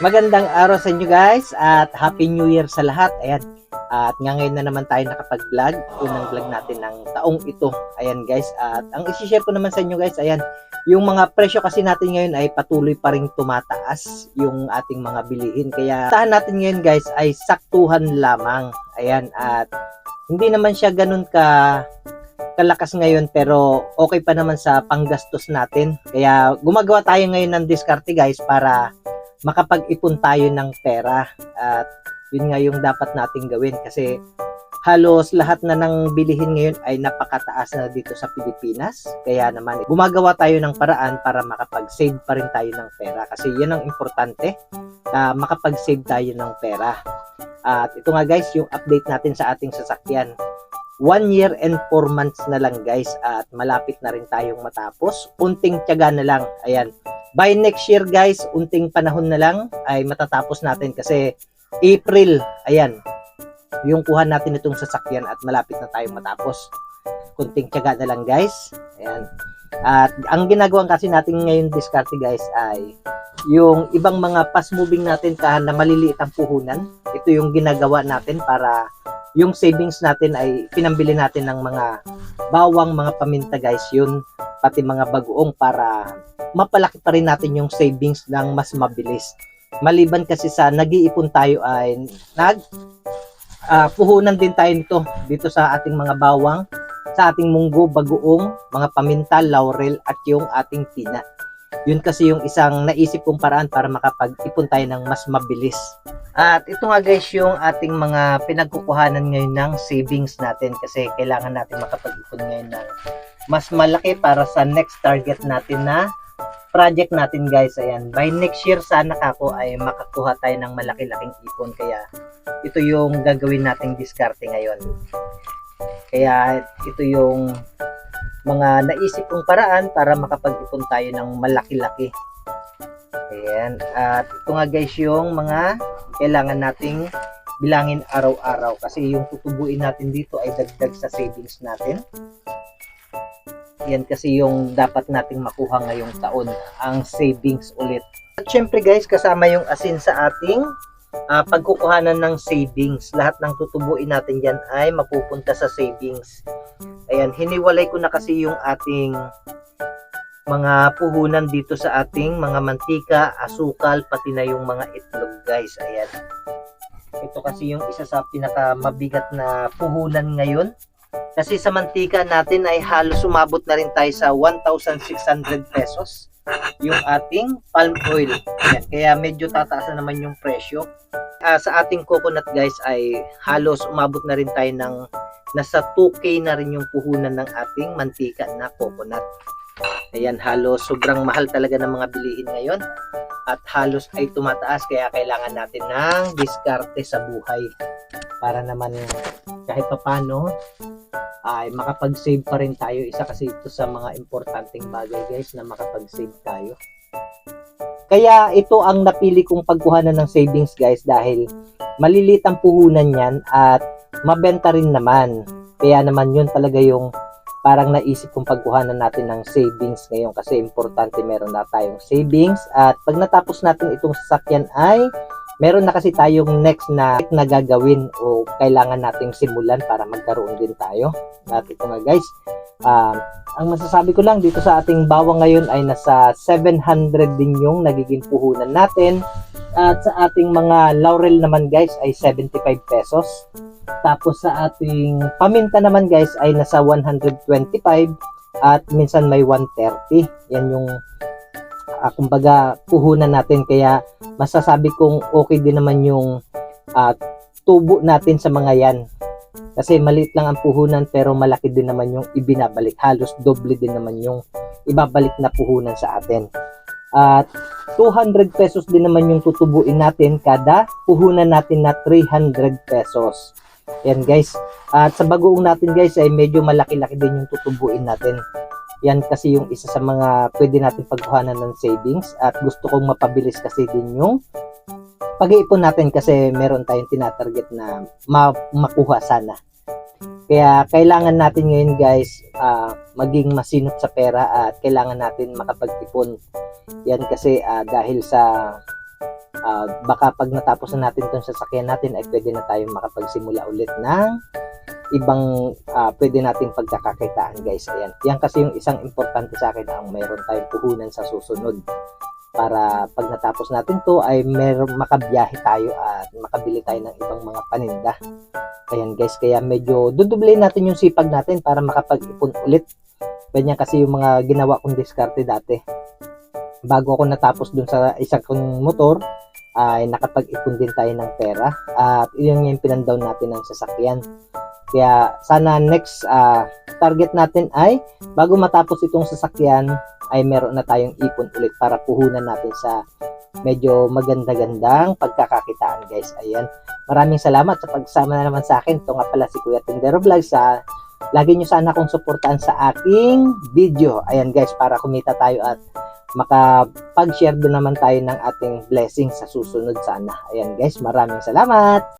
Magandang araw sa inyo guys at Happy New Year sa lahat. Ayan. At nga ngayon na naman tayo nakapag-vlog. Unang vlog natin ng taong ito. Ayan guys. At ang isi-share ko naman sa inyo guys, ayan. Yung mga presyo kasi natin ngayon ay patuloy pa rin tumataas yung ating mga bilihin. Kaya tahan natin ngayon guys ay saktuhan lamang. Ayan. At hindi naman siya ganun ka kalakas ngayon pero okay pa naman sa panggastos natin. Kaya gumagawa tayo ngayon ng diskarte guys para makapag-ipon tayo ng pera. At yun nga yung dapat nating gawin kasi halos lahat na ng bilihin ngayon ay napakataas na dito sa Pilipinas. Kaya naman gumagawa tayo ng paraan para makapag-save pa rin tayo ng pera. Kasi yan ang importante na makapag-save tayo ng pera. At ito nga guys yung update natin sa ating sasakyan. One year and four months na lang guys at malapit na rin tayong matapos. Unting tiyaga na lang. Ayan by next year guys, unting panahon na lang ay matatapos natin kasi April, ayan, yung kuha natin itong sasakyan at malapit na tayong matapos. Kunting tiyaga na lang guys. Ayan. At ang ginagawa kasi natin ngayon diskarte guys ay yung ibang mga fast moving natin kahit na maliliit ang puhunan. Ito yung ginagawa natin para yung savings natin ay pinambili natin ng mga bawang mga paminta guys yun pati mga bagoong para mapalaki pa rin natin yung savings ng mas mabilis. Maliban kasi sa nag-iipon tayo ay nag ah, puhunan din tayo nito dito sa ating mga bawang, sa ating munggo, bagoong, mga paminta, laurel at yung ating pina. Yun kasi yung isang naisip kong paraan para makapag-ipon tayo ng mas mabilis. At ito nga guys yung ating mga pinagkukuhanan ngayon ng savings natin kasi kailangan natin makapag-ipon ngayon ng mas malaki para sa next target natin na project natin guys. Ayan, by next year sana ako ay makakuha tayo ng malaki-laking ipon. Kaya ito yung gagawin nating diskarte ngayon. Kaya ito yung mga naisip kong paraan para makapag-ipon tayo ng malaki-laki. Ayan. At ito nga guys yung mga kailangan nating bilangin araw-araw kasi yung tutubuin natin dito ay dagdag sa savings natin. Yan kasi yung dapat nating makuha ngayong taon, ang savings ulit. At syempre guys, kasama yung asin sa ating ah, pagkukuhanan ng savings. Lahat ng tutubuin natin dyan ay mapupunta sa savings. Ayan, hiniwalay ko na kasi yung ating mga puhunan dito sa ating mga mantika, asukal, pati na yung mga itlog guys. Ayan. Ito kasi yung isa sa pinaka mabigat na puhunan ngayon. Kasi sa mantika natin ay halos sumabot na rin tayo sa 1,600 pesos yung ating palm oil. Ayan. Kaya medyo tataas na naman yung presyo. Ah, sa ating coconut guys ay halos umabot na rin tayo ng nasa 2K na rin yung puhunan ng ating mantika na coconut. Ayan, halos sobrang mahal talaga ng mga bilihin ngayon. At halos ay tumataas kaya kailangan natin ng diskarte sa buhay. Para naman kahit papano ay makapag-save pa rin tayo. Isa kasi ito sa mga importanteng bagay guys na makapag-save tayo. Kaya ito ang napili kong pagkuhanan ng savings guys dahil malilit ang puhunan yan at mabenta rin naman. Kaya naman yun talaga yung parang naisip kong pagkuhanan natin ng savings ngayon kasi importante meron na tayong savings at pag natapos natin itong sasakyan ay meron na kasi tayong next na na gagawin o kailangan nating simulan para magkaroon din tayo. At ito nga guys, ah, ang masasabi ko lang dito sa ating bawang ngayon ay nasa 700 din yung nagiging puhunan natin. At sa ating mga laurel naman guys ay 75 pesos. Tapos sa ating paminta naman guys ay nasa 125 at minsan may 130. Yan yung ah, kumbaga puhunan natin kaya masasabi kong okay din naman yung ah, tubo natin sa mga yan. Kasi maliit lang ang puhunan pero malaki din naman yung ibinabalik. Halos doble din naman yung ibabalik na puhunan sa atin. At 200 pesos din naman yung tutubuin natin kada puhunan natin na 300 pesos. Yan guys. At sa bagoong natin guys ay medyo malaki-laki din yung tutubuin natin. Yan kasi yung isa sa mga pwede natin pagkuhanan ng savings at gusto kong mapabilis kasi din yung pag-iipon natin kasi meron tayong tinatarget na ma- makuha sana. Kaya kailangan natin ngayon guys ah, maging masinop sa pera at kailangan natin makapag-ipon. Yan kasi ah, dahil sa baka pag natapos na natin tong sasakyan natin ay pwede na tayong makapagsimula ulit ng ibang ah, pwede nating pagkakakitaan guys. Ayan. Yan kasi yung isang importante sa akin ang mayroon tayong puhunan sa susunod para pag natapos natin to ay meron makabiyahe tayo at makabili tayo ng ibang mga paninda. Ayan guys, kaya medyo dudublin natin yung sipag natin para makapag-ipon ulit. Ganyan kasi yung mga ginawa kong diskarte dati. Bago ako natapos dun sa isa kong motor, ay nakapag-ipon din tayo ng pera at yun yung pinandown natin ng sasakyan. Kaya sana next ah, target natin ay bago matapos itong sasakyan ay meron na tayong ipon ulit para puhunan natin sa medyo maganda-gandang pagkakakitaan guys. Ayan. Maraming salamat sa pagsama na naman sa akin. Ito nga pala si Kuya Tendero Vlog sa lagi nyo sana akong suportahan sa aking video. Ayan guys, para kumita tayo at makapag-share din naman tayo ng ating blessing sa susunod sana. Ayan guys, maraming salamat!